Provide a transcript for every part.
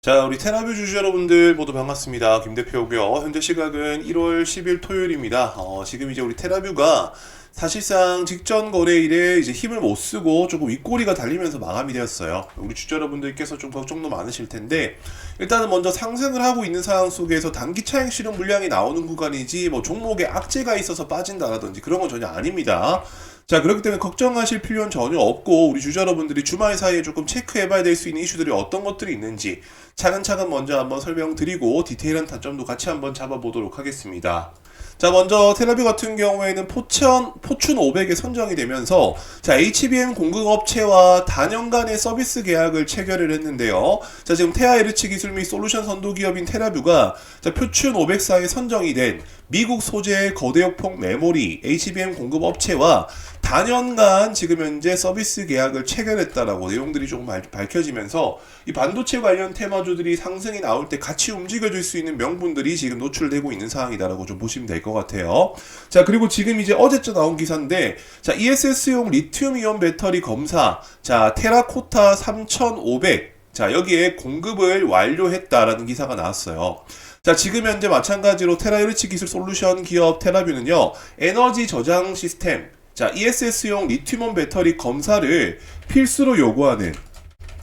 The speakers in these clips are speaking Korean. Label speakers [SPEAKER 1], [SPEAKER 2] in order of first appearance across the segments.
[SPEAKER 1] 자, 우리 테라뷰 주주 여러분들 모두 반갑습니다. 김 대표고요. 현재 시각은 1월 10일 토요일입니다. 어, 지금 이제 우리 테라뷰가 사실상 직전 거래일에 이제 힘을 못 쓰고 조금 윗꼬리가 달리면서 마감이 되었어요. 우리 주주 여러분들께서 좀 걱정도 많으실 텐데 일단은 먼저 상승을 하고 있는 상황 속에서 단기 차익 실현 물량이 나오는 구간이지 뭐 종목에 악재가 있어서 빠진다라든지 그런 건 전혀 아닙니다. 자, 그렇기 때문에 걱정하실 필요는 전혀 없고, 우리 주주 여러분들이 주말 사이에 조금 체크해 봐야 될 수 있는 이슈들이 어떤 것들이 있는지 차근차근 먼저 한번 설명드리고, 디테일한 타점도 같이 한번 잡아보도록 하겠습니다. 자, 먼저 테라뷰 같은 경우에는 포천, 포춘 500에 선정이 되면서, 자, HBM 공급업체와 단연간의 서비스 계약을 체결을 했는데요. 자, 지금 테아에르츠 기술 및 솔루션 선도 기업인 테라뷰가, 자, 표춘 500사에 선정이 된 미국 소재의 거대역폭 메모리 HBM 공급 업체와 단연간 지금 현재 서비스 계약을 체결했다라고 내용들이 조금 발- 밝혀지면서 이 반도체 관련 테마주들이 상승이 나올 때 같이 움직여줄 수 있는 명분들이 지금 노출되고 있는 상황이다라고 좀 보시면 될 것 같아요. 자 그리고 지금 이제 어제쯤 나온 기사인데 자 ESS용 리튬이온 배터리 검사 자 테라코타 3500 자 여기에 공급을 완료했다라는 기사가 나왔어요. 자, 지금 현재 마찬가지로 테라이르치 기술 솔루션 기업 테라뷰는요, 에너지 저장 시스템, 자, ESS용 리튬온 배터리 검사를 필수로 요구하는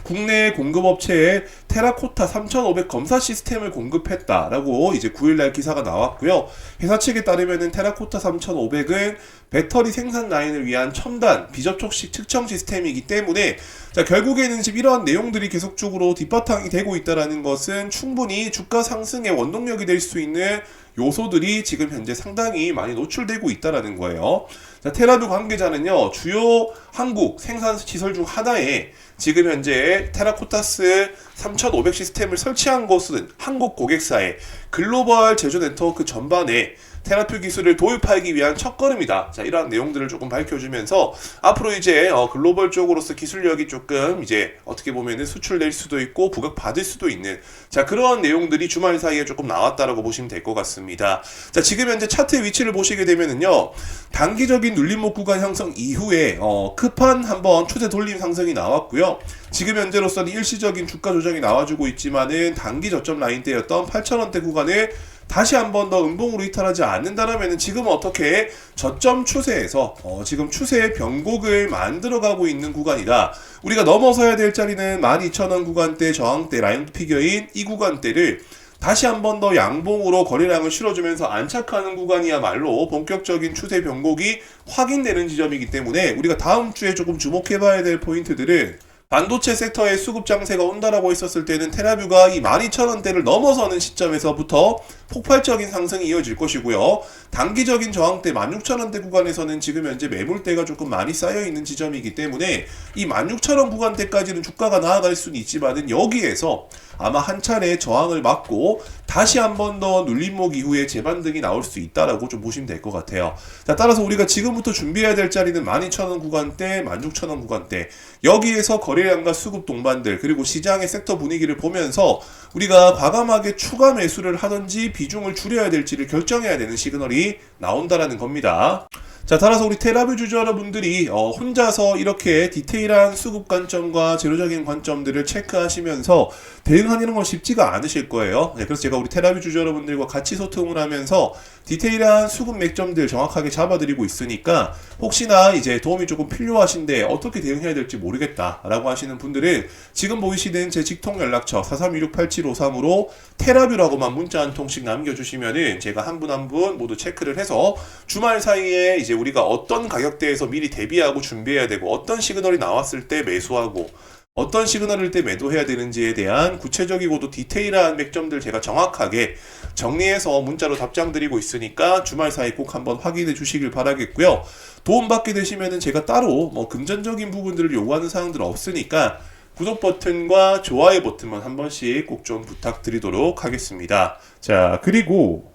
[SPEAKER 1] 국내 공급업체에 테라코타 3500 검사 시스템을 공급했다라고 이제 9일날 기사가 나왔고요. 회사 측에 따르면은 테라코타 3500은 배터리 생산 라인을 위한 첨단 비접촉식 측정 시스템이기 때문에 자 결국에는 지금 이러한 내용들이 계속적으로 뒷바탕이 되고 있다라는 것은 충분히 주가 상승의 원동력이 될 수 있는 요소들이 지금 현재 상당히 많이 노출되고 있다라는 거예요. 자, 테라뷰 관계자는요, 주요 한국 생산 시설 중 하나에 지금 현재 테라코타스 3500 시스템을 설치한 곳은 한국 고객사의 글로벌 제조 네트워크 전반에 테라퓨 기술을 도입하기 위한 첫걸음이다. 자, 이러한 내용들을 조금 밝혀주면서 앞으로 이제 어, 글로벌 쪽으로서 기술력이 조금 이제 어떻게 보면은 수출될 수도 있고 부각 받을 수도 있는 자 그런 내용들이 주말 사이에 조금 나왔다라고 보시면 될 것 같습니다. 자, 지금 현재 차트의 위치를 보시게 되면은요, 단기적인 눌림목 구간 형성 이후에 어, 급한 한번 추세 돌림 상승이 나왔고요. 지금 현재로서는 일시적인 주가 조정이 나와주고 있지만은 단기 저점 라인대였던 8,000원대 구간을 다시 한 번 더 음봉으로 이탈하지 않는다라면 지금 어떻게 저점 추세에서 어, 지금 추세의 변곡을 만들어가고 있는 구간이다. 우리가 넘어서야 될 자리는 12,000원 구간대 저항대 라인 피겨인 이 구간대를 다시 한 번 더 양봉으로 거래량을 실어주면서 안착하는 구간이야말로 본격적인 추세 변곡이 확인되는 지점이기 때문에 우리가 다음 주에 조금 주목해봐야 될 포인트들은 반도체 섹터의 수급 장세가 온다라고 했었을 때는 테라뷰가 이 12,000원대를 넘어서는 시점에서부터 폭발적인 상승이 이어질 것이고요. 단기적인 저항대 16,000원대 구간에서는 지금 현재 매물대가 조금 많이 쌓여 있는 지점이기 때문에 이 16,000원 구간대까지는 주가가 나아갈 수는 있지만은 여기에서 아마 한 차례 저항을 맞고 다시 한 번 더 눌림목 이후에 재반등이 나올 수 있다라고 좀 보시면 될 것 같아요. 자, 따라서 우리가 지금부터 준비해야 될 자리는 12,000원 구간대, 16,000원 구간대 여기에서 거래량과 수급 동반들 그리고 시장의 섹터 분위기를 보면서 우리가 과감하게 추가 매수를 하든지 비중을 줄여야 될지를 결정해야 되는 시그널이 나온다라는 겁니다. 자, 따라서 우리 테라뷰 주주 여러분들이 어, 혼자서 이렇게 디테일한 수급 관점과 재료적인 관점들을 체크하시면서 대응하는 건 쉽지가 않으실 거예요. 네, 그래서 제가 우리 테라뷰 주주 여러분들과 같이 소통을 하면서 디테일한 수급 맥점들 정확하게 잡아드리고 있으니까 혹시나 이제 도움이 조금 필요하신데 어떻게 대응해야 될지 모르겠다라고 하시는 분들은 지금 보이시는 제 직통 연락처 43268753으로 테라뷰라고만 문자 한 통씩 남겨주시면은 제가 한 분 한 분 모두 체크를 해서 주말 사이에 이제 우리가 어떤 가격대에서 미리 대비하고 준비해야 되고 어떤 시그널이 나왔을 때 매수하고 어떤 시그널일 때 매도해야 되는지에 대한 구체적이고도 디테일한 맥점들 제가 정확하게 정리해서 문자로 답장 드리고 있으니까 주말 사이 꼭 한번 확인해 주시길 바라겠고요. 도움받게 되시면은 제가 따로 뭐 금전적인 부분들을 요구하는 사항들은 없으니까 구독 버튼과 좋아요 버튼만 한 번씩 꼭 좀 부탁드리도록 하겠습니다. 자, 그리고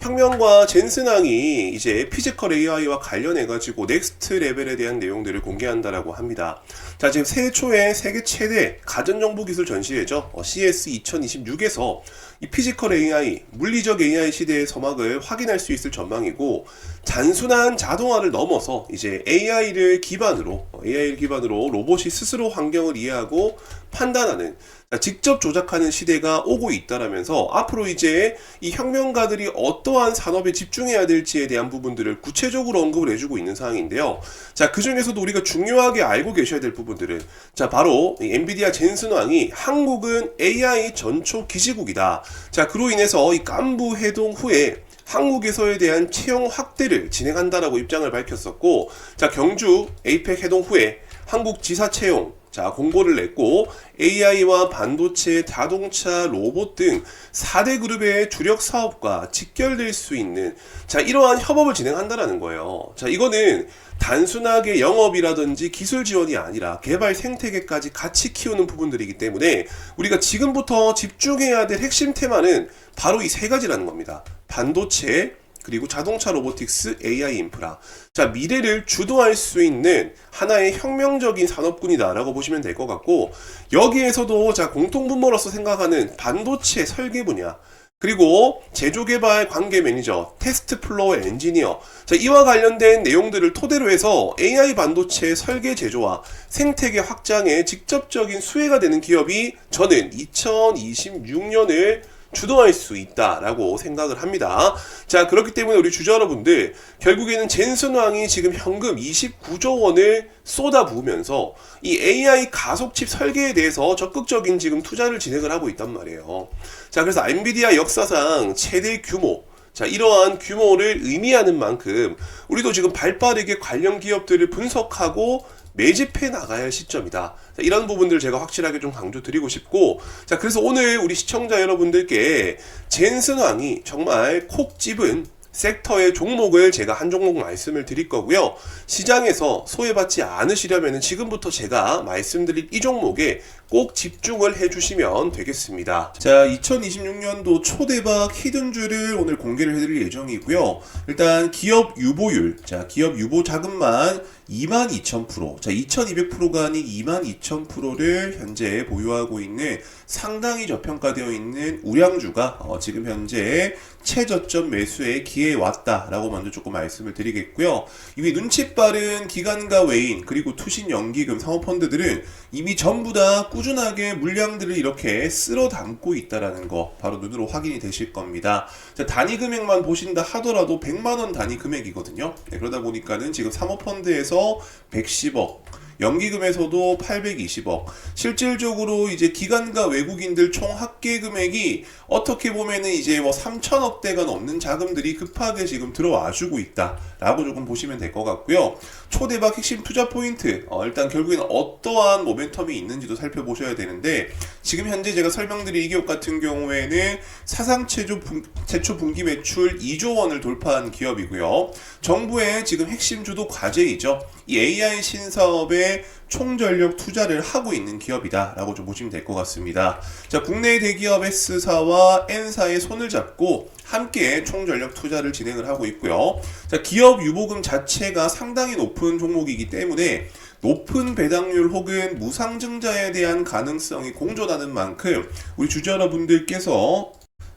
[SPEAKER 1] 혁명과 젠슨항이 이제 피지컬 AI와 관련해 가지고 넥스트 레벨에 대한 내용들을 공개한다라고 합니다. 자, 지금 새해 초에 세계 최대 가전정보 기술 전시회죠. 어, CS 2026에서 이 피지컬 AI, 물리적 AI 시대의 서막을 확인할 수 있을 전망이고, 단순한 자동화를 넘어서 이제 AI를 기반으로 AI를 기반으로 로봇이 스스로 환경을 이해하고 판단하는 직접 조작하는 시대가 오고 있다라면서 앞으로 이제 이 혁명가들이 어떠한 산업에 집중해야 될지에 대한 부분들을 구체적으로 언급을 해주고 있는 상황인데요. 자, 그 중에서도 우리가 중요하게 알고 계셔야 될 부분들은 자, 바로 이 엔비디아 젠슨 왕이 한국은 AI 전초 기지국이다. 자, 그로 인해서 이 깐부 해동 후에 한국에서에 대한 채용 확대를 진행한다라고 입장을 밝혔었고, 자, 경주 에이펙 해동 후에 한국 지사 채용, 자, 공고를 냈고, AI와 반도체, 자동차, 로봇 등 4대 그룹의 주력 사업과 직결될 수 있는, 자, 이러한 협업을 진행한다라는 거예요. 자, 이거는 단순하게 영업이라든지 기술 지원이 아니라 개발 생태계까지 같이 키우는 부분들이기 때문에 우리가 지금부터 집중해야 될 핵심 테마는 바로 이 세 가지라는 겁니다. 반도체, 그리고 자동차 로보틱스, AI 인프라. 자, 미래를 주도할 수 있는 하나의 혁명적인 산업군이다라고 보시면 될 것 같고, 여기에서도 자, 공통분모로서 생각하는 반도체 설계 분야, 그리고 제조개발 관계 매니저, 테스트 플로어 엔지니어. 자, 이와 관련된 내용들을 토대로 해서 AI 반도체 설계 제조와 생태계 확장에 직접적인 수혜가 되는 기업이 저는 2026년을 주도할 수 있다라고 생각을 합니다. 자, 그렇기 때문에 우리 주주 여러분들, 결국에는 젠슨 왕이 지금 현금 29조 원을 쏟아 부으면서 이 AI 가속칩 설계에 대해서 적극적인 지금 투자를 진행을 하고 있단 말이에요. 자, 그래서 엔비디아 역사상 최대 규모, 자, 이러한 규모를 의미하는 만큼 우리도 지금 발 빠르게 관련 기업들을 분석하고 매집해 나가야 할 시점이다. 자, 이런 부분들을 제가 확실하게 좀 강조드리고 싶고, 자, 그래서 오늘 우리 시청자 여러분들께 젠슨 왕이 정말 콕 집은 섹터의 종목을 제가 한 종목 말씀을 드릴 거고요. 시장에서 소외받지 않으시려면 지금부터 제가 말씀드릴 이 종목에 꼭 집중을 해주시면 되겠습니다. 자, 2026년도 초대박 히든주를 오늘 공개를 해드릴 예정이고요. 일단 기업 유보율, 자, 기업 유보 자금만 22,000%, 자, 2,200%가 아닌 22,000%를 현재 보유하고 있는 상당히 저평가되어 있는 우량주가 어, 지금 현재 최저점 매수에 기회에 왔다라고 먼저 조금 말씀을 드리겠고요. 이미 눈치 빠른 기관과 외인 그리고 투신 연기금 사모펀드들은 이미 전부 다 꾸준하게 물량들을 이렇게 쓸어 담고 있다라는 거 바로 눈으로 확인이 되실 겁니다. 자, 단위 금액만 보신다 하더라도 100만 원 단위 금액이거든요. 네, 그러다 보니까는 지금 사모펀드에서 110억 연기금에서도 820억. 실질적으로 이제 기관과 외국인들 총 합계 금액이 어떻게 보면은 이제 뭐 3천억 대가 넘는 자금들이 급하게 지금 들어와 주고 있다라고 조금 보시면 될 것 같고요. 초대박 핵심 투자 포인트. 어, 일단 결국에는 어떠한 모멘텀이 있는지도 살펴보셔야 되는데 지금 현재 제가 설명드린 이 기업 같은 경우에는 사상 최초, 분, 최초 분기 매출 2조 원을 돌파한 기업이고요. 정부의 지금 핵심 주도 과제이죠. 이 AI 신사업 에 총전력 투자를 하고 있는 기업이다라고 좀 보시면 될 것 같습니다. 자, 국내 대기업 S사와 N사의 손을 잡고 함께 총전력 투자를 진행을 하고 있고요. 자, 기업 유보금 자체가 상당히 높은 종목이기 때문에 높은 배당률 혹은 무상증자에 대한 가능성이 공존하는 만큼 우리 주주 여러분들께서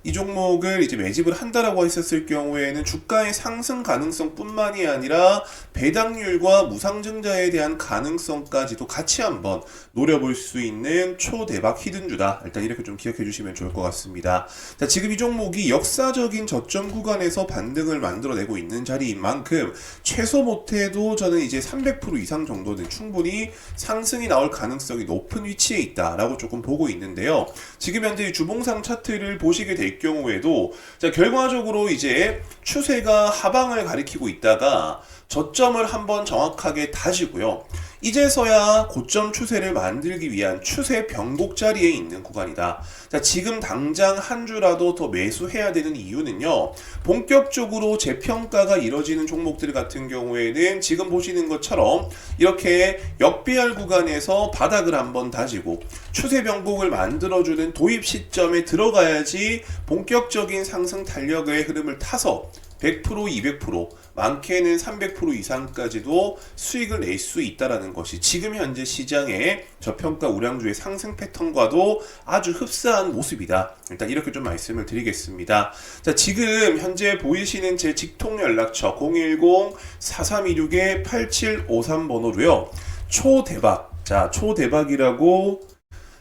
[SPEAKER 1] 이 종목을 이제 매집을 한다라고 했었을 경우에는 주가의 상승 가능성뿐만이 아니라 배당률과 무상증자에 대한 가능성까지도 같이 한번 노려볼 수 있는 초대박 히든주다. 일단 이렇게 좀 기억해 주시면 좋을 것 같습니다. 자, 지금 이 종목이 역사적인 저점 구간에서 반등을 만들어내고 있는 자리인 만큼 최소 못해도 저는 이제 300% 이상 정도는 충분히 상승이 나올 가능성이 높은 위치에 있다라고 조금 보고 있는데요. 지금 현재 이 주봉상 차트를 보시게 될 경우에도 자, 결과적으로 이제 추세가 하방을 가리키고 있다가 저점을 한번 정확하게 다지고요. 이제서야 고점 추세를 만들기 위한 추세 변곡 자리에 있는 구간이다. 자, 지금 당장 한 주라도 더 매수해야 되는 이유는요. 본격적으로 재평가가 이뤄지는 종목들 같은 경우에는 지금 보시는 것처럼 이렇게 역배열 구간에서 바닥을 한번 다지고 추세 변곡을 만들어주는 도입 시점에 들어가야지 본격적인 상승 탄력의 흐름을 타서 100% 200% 많게는 300% 이상까지도 수익을 낼 수 있다라는 것이 지금 현재 시장의 저평가 우량주의 상승 패턴과도 아주 흡사한 모습이다. 일단 이렇게 좀 말씀을 드리겠습니다. 자, 지금 현재 보이시는 제 직통 연락처 010-4326-8753번호로요. 초대박. 자, 초대박이라고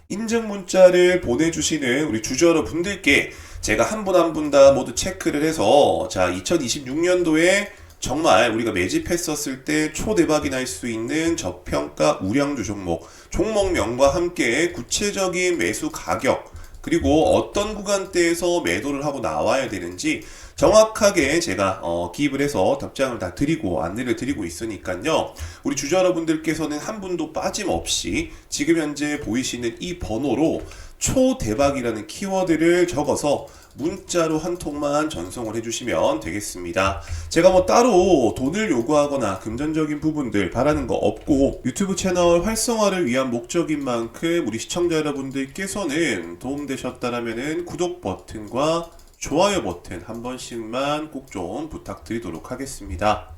[SPEAKER 1] 인증 문자를 보내주시는 우리 주주 여러분들께 제가 한 분 한 분 다 모두 체크를 해서 자 2026년도에 정말 우리가 매집했었을 때 초대박이 날 수 있는 저평가 우량주 종목 종목명과 함께 구체적인 매수 가격 그리고 어떤 구간대에서 매도를 하고 나와야 되는지 정확하게 제가 어, 기입을 해서 답장을 다 드리고 안내를 드리고 있으니까요. 우리 주주 여러분들께서는 한 분도 빠짐없이 지금 현재 보이시는 이 번호로 초대박이라는 키워드를 적어서 문자로 한 통만 전송을 해주시면 되겠습니다. 제가 뭐 따로 돈을 요구하거나 금전적인 부분들 바라는 거 없고 유튜브 채널 활성화를 위한 목적인 만큼 우리 시청자 여러분들께서는 도움되셨다라면은 구독 버튼과 좋아요 버튼 한 번씩만 꼭 좀 부탁드리도록 하겠습니다.